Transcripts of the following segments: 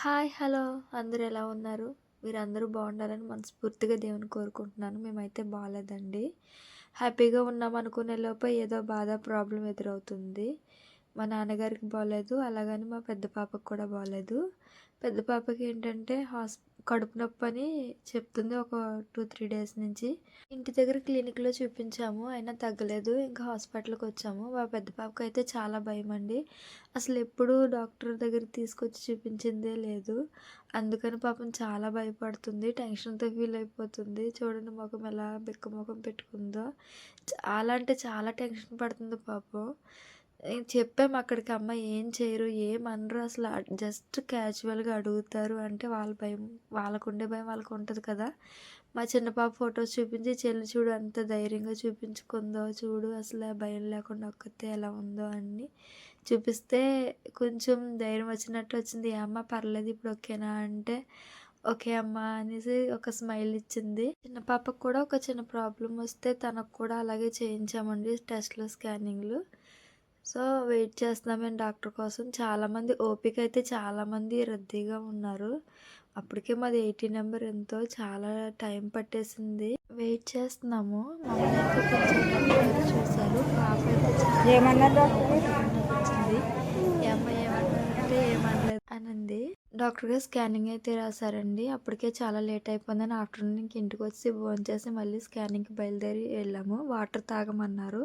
Hi hello. అందరూ ఎలా ఉన్నారు? మీరందరూ బాగుండాలని మనస్ఫూర్తిగా దేవుని కోరుకుంటున్నాను. మేమైతే బాగాలేదండి హ్యాపీగా ఉన్నాం అనుకునే లోపే ఏదో బాధ ప్రాబ్లం ఎదురవుతుంది. మా నాన్నగారికి బాగాలేదు అలాగని మా పెద్ద పాపకు కూడా బాగాలేదు పెద్ద పాపకి ఏంటంటే హాస్ కడుపు నొప్పి అని చెప్తుంది ఒక టూ త్రీ డేస్ నుంచి. ఇంటి దగ్గర క్లినిక్లో చూపించాము అయినా తగ్గలేదు. ఇంకా హాస్పిటల్కి వచ్చాము. మా పెద్ద పాపకి అయితే చాలా భయం అండి. అసలు ఎప్పుడు డాక్టర్ దగ్గర తీసుకొచ్చి చూపించిందే లేదు. అందుకని పాపం చాలా భయపడుతుంది. టెన్షన్తో ఫీల్ అయిపోతుంది. చూడండి ముఖం ఎలా బిక్క ముఖం పెట్టుకుందో. చాలా అంటే చాలా టెన్షన్ పడుతుంది పాపం. చెప్పాము అక్కడికి అమ్మ ఏం చేయరు ఏమనరు అసలు జస్ట్ క్యాజువల్గా అడుగుతారు అంటే వాళ్ళ భయం వాళ్ళకు ఉండే భయం వాళ్ళకు ఉంటుంది కదా. మా చిన్న పాప ఫొటోస్ చూపించి చెల్లి చూడు అంత ధైర్యంగా చూపించుకుందో చూడు అసలు భయం లేకుండా ఒక్కతే ఎలా ఉందో అని చూపిస్తే కొంచెం ధైర్యం వచ్చినట్టు వచ్చింది. అమ్మ పర్లేదు ఇప్పుడు ఓకేనా? అంటే ఓకే అమ్మ అనేసి ఒక స్మైల్ ఇచ్చింది. చిన్న పాపకు కూడా ఒక చిన్న ప్రాబ్లం వస్తే తనకు కూడా అలాగే చేయించామండి టెస్ట్లు స్కానింగ్లు. సో వెయిట్ చేస్తున్నాం డాక్టర్ కోసం. చాలామంది ఓపిక అయితే చాలామంది రద్దీగా ఉన్నారు. అప్పటికే మాది ఎయిటీ నెంబర్ ఎంతో చాలా టైం పట్టేసింది. వెయిట్ చేస్తున్నాము. చూసారు పాప అయితే ఏమన్నా ఏమన్నారంటే ఏమనలేదు అనంది. డాక్టర్ గారు స్కానింగ్ అయితే రాశారండి. అప్పటికే చాలా లేట్ అయిపోయిందని ఆఫ్టర్నూన్ ఇంక ఇంటికి వచ్చి ఫోన్ చేసి మళ్ళీ స్కానింగ్కి బయలుదేరి వెళ్ళాము. వాటర్ తాగమన్నారు.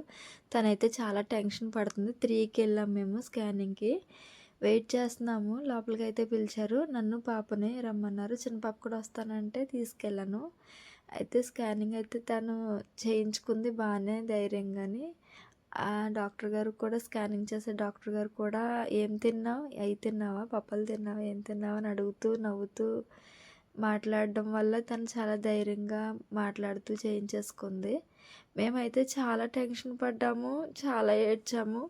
తనైతే చాలా టెన్షన్ పడుతుంది. త్రీకి వెళ్ళాము మేము స్కానింగ్కి. వెయిట్ చేస్తున్నాము. లోపలికి అయితే పిలిచారు. నన్ను పాపని రమ్మన్నారు. చిన్న పాప కూడా వస్తానంటే తీసుకెళ్ళాను. అయితే స్కానింగ్ అయితే తను చేయించుకుంది బాగానే ధైర్యంగాని. ఆ డాక్టర్ గారు కూడా స్కానింగ్ చేసే డాక్టర్ గారు కూడా ఏం తిన్నావు? అవి తిన్నావా? పప్పలు తిన్నావా? ఏం తిన్నావా? అని అడుగుతూ నవ్వుతూ మాట్లాడడం వల్ల తను చాలా ధైర్యంగా మాట్లాడుతూ చేయించేసుకుంది. మేమైతే చాలా టెన్షన్ పడ్డాము చాలా ఏడ్చాము.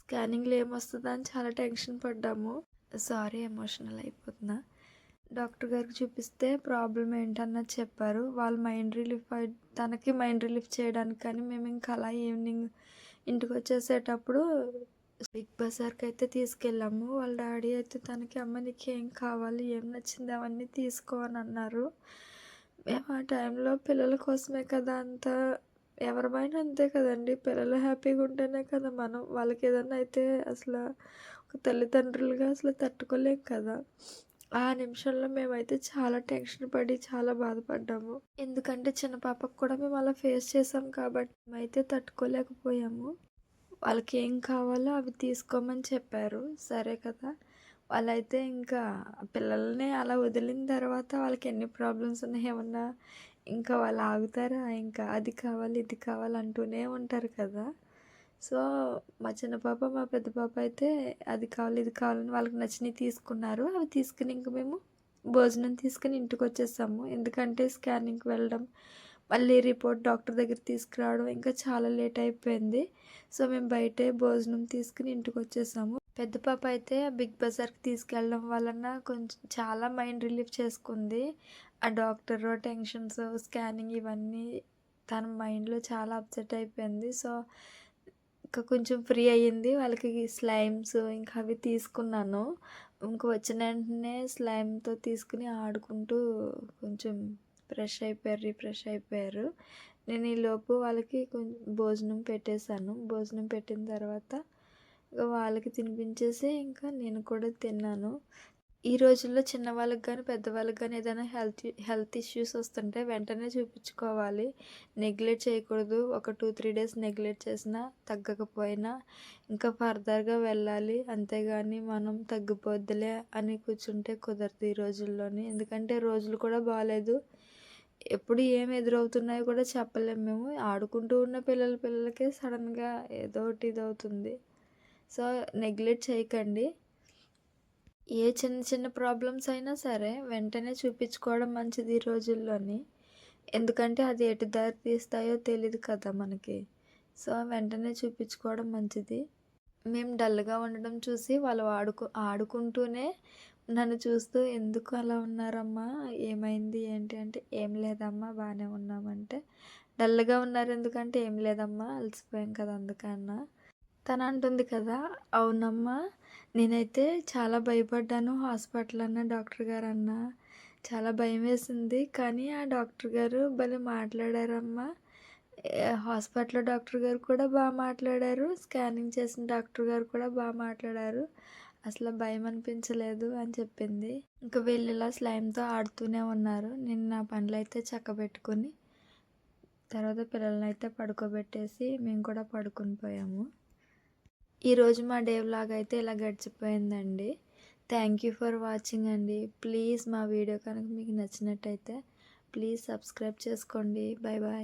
స్కానింగ్లో ఏమొస్తుందా అని చాలా టెన్షన్ పడ్డాము. సారీ ఎమోషనల్ అయిపోతున్నా. డాక్టర్ గారికి చూపిస్తే ప్రాబ్లం ఏంటన్నది చెప్పారు. వాళ్ళు మైండ్ రిలీఫ్ తనకి మైండ్ రిలీఫ్ చేయడానికి కానీ మేము ఇంకా అలా ఈవినింగ్ ఇంటికి వచ్చేసేటప్పుడు బిగ్ బజార్కి అయితే తీసుకెళ్ళాము. వాళ్ళ డాడీ అయితే తనకి అమ్మ నీకు ఏం కావాలి? ఏం నచ్చింది? అవన్నీ తీసుకో అని అన్నారు. మేము ఆ టైంలో పిల్లల కోసమే కదా అంతా ఎవరిమైనా అంతే కదండి. పిల్లలు హ్యాపీగా ఉంటేనే కదా మనం వాళ్ళకి ఏదన్నా అయితే అసలు ఒక తల్లిదండ్రులుగా అసలు తట్టుకోలేం కదా. ఆ నిమిషంలో మేమైతే చాలా టెన్షన్ పడి చాలా బాధపడ్డాము. ఎందుకంటే చిన్న పాపకు కూడా మేము అలా ఫేస్ చేసాం కాబట్టి మేమైతే తట్టుకోలేకపోయాము. వాళ్ళకి ఏం కావాలో అవి తీసుకోమని చెప్పారు. సరే కదా. వాళ్ళైతే ఇంకా పిల్లల్ని అలా వదిలిన తర్వాత వాళ్ళకి ఎన్ని ప్రాబ్లమ్స్ ఉన్నాయేమన్నా ఇంకా వాళ్ళు ఆగుతారా? ఇంకా అది కావాలి ఇది కావాలి అంటూనే ఉంటారు కదా. సో మా చిన్న పాప మా పెద్ద పాప అయితే అది కావాలి ఇది కావాలని వాళ్ళకి నచ్చినవి తీసుకున్నారు. అవి తీసుకుని ఇంక మేము భోజనం తీసుకుని ఇంటికి వచ్చేసాము. ఎందుకంటే స్కానింగ్కి వెళ్ళడం మళ్ళీ రిపోర్ట్ డాక్టర్ దగ్గర తీసుకురావడం ఇంకా చాలా లేట్ అయిపోయింది. సో మేము బయటే భోజనం తీసుకుని ఇంటికి వచ్చేసాము. పెద్ద పాప అయితే బిగ్ బజార్కి తీసుకెళ్ళడం వలన కొంచెం చాలా మైండ్ రిలీఫ్ చేసుకుంది. ఆ డాక్టర్ టెన్షన్స్ స్కానింగ్ ఇవన్నీ తన మైండ్లో చాలా అప్సెట్ అయిపోయింది. సో ఇంకా కొంచెం ఫ్రీ అయ్యింది. వాళ్ళకి స్లైమ్స్ ఇంకా అవి తీసుకున్నాను. ఇంకా వచ్చిన వెంటనే స్లైమ్తో తీసుకుని ఆడుకుంటూ కొంచెం ఫ్రెష్ అయిపోయారు రిఫ్రెష్ అయిపోయారు. నేను ఈలోపు వాళ్ళకి కొంచెం భోజనం పెట్టేశాను. భోజనం పెట్టిన తర్వాత వాళ్ళకి తినిపించేసి ఇంకా నేను కూడా తిన్నాను. ఈ రోజుల్లో చిన్నవాళ్ళకి కానీ పెద్దవాళ్ళకి కానీ ఏదైనా హెల్త్ హెల్త్ ఇష్యూస్ వస్తుంటే వెంటనే చూపించుకోవాలి. నెగ్లెక్ట్ చేయకూడదు. ఒక టూ త్రీ డేస్ నెగ్లెక్ట్ చేసినా తగ్గకపోయినా ఇంకా ఫర్దర్గా వెళ్ళాలి. అంతేగాని మనం తగ్గిపోద్దులే అని కూర్చుంటే కుదరదు ఈ రోజుల్లోని. ఎందుకంటే రోజులు కూడా బాగాలేదు ఎప్పుడు ఏం ఎదురవుతున్నాయో కూడా చెప్పలేము మేము. ఆడుకుంటూ ఉన్న పిల్లల పిల్లలకే సడన్గా ఏదో ఒకటి ఇదవుతుంది. సో నెగ్లెక్ట్ చేయకండి. ఏ చిన్న చిన్న ప్రాబ్లమ్స్ అయినా సరే వెంటనే చూపించుకోవడం మంచిది ఈ రోజుల్లోని. ఎందుకంటే అది ఎటు దారి తీస్తాయో తెలియదు కదా మనకి. సో వెంటనే చూపించుకోవడం మంచిది. మేము డల్గా ఉండడం చూసి వాళ్ళు ఆడుకు ఆడుకుంటూనే నన్ను చూస్తూ ఎందుకు అలా ఉన్నారమ్మా? ఏమైంది? ఏంటి? అంటే ఏం లేదమ్మా బాగానే ఉన్నామంటే. డల్గా ఉన్నారు ఎందుకంటే ఏం లేదమ్మా అలసిపోయాం కదా అందుకన్నా. తను అంటుంది కదా. అవునమ్మా. నేనైతే చాలా భయపడ్డాను హాస్పిటల్ అన్న డాక్టర్ గారు అన్న చాలా భయం వేసింది కానీ ఆ డాక్టర్ గారు భలే మాట్లాడారమ్మా. హాస్పిటల్లో హాస్పిటల్ డాక్టర్ గారు కూడా బాగా మాట్లాడారు. స్కానింగ్ చేసిన డాక్టర్ గారు కూడా బాగా మాట్లాడారు. అసలు భయం అనిపించలేదు అని చెప్పింది. ఇంకా వీళ్ళు ఇలా స్లైమ్తో ఆడుతూనే ఉన్నారు. నేను నా పనులు అయితే చక్కబెట్టుకొని తర్వాత పిల్లల్ని అయితే పడుకోబెట్టేసి మేము కూడా పడుకొని పోయాము. ఈరోజు మా డే వ్లాగ్ అయితే ఇలా గడిచిపోయిందండి. థ్యాంక్ యూ ఫర్ వాచింగ్ అండి. ప్లీజ్ మా వీడియో కనుక మీకు నచ్చినట్టయితే ప్లీజ్ సబ్స్క్రైబ్ చేసుకోండి. Bye bye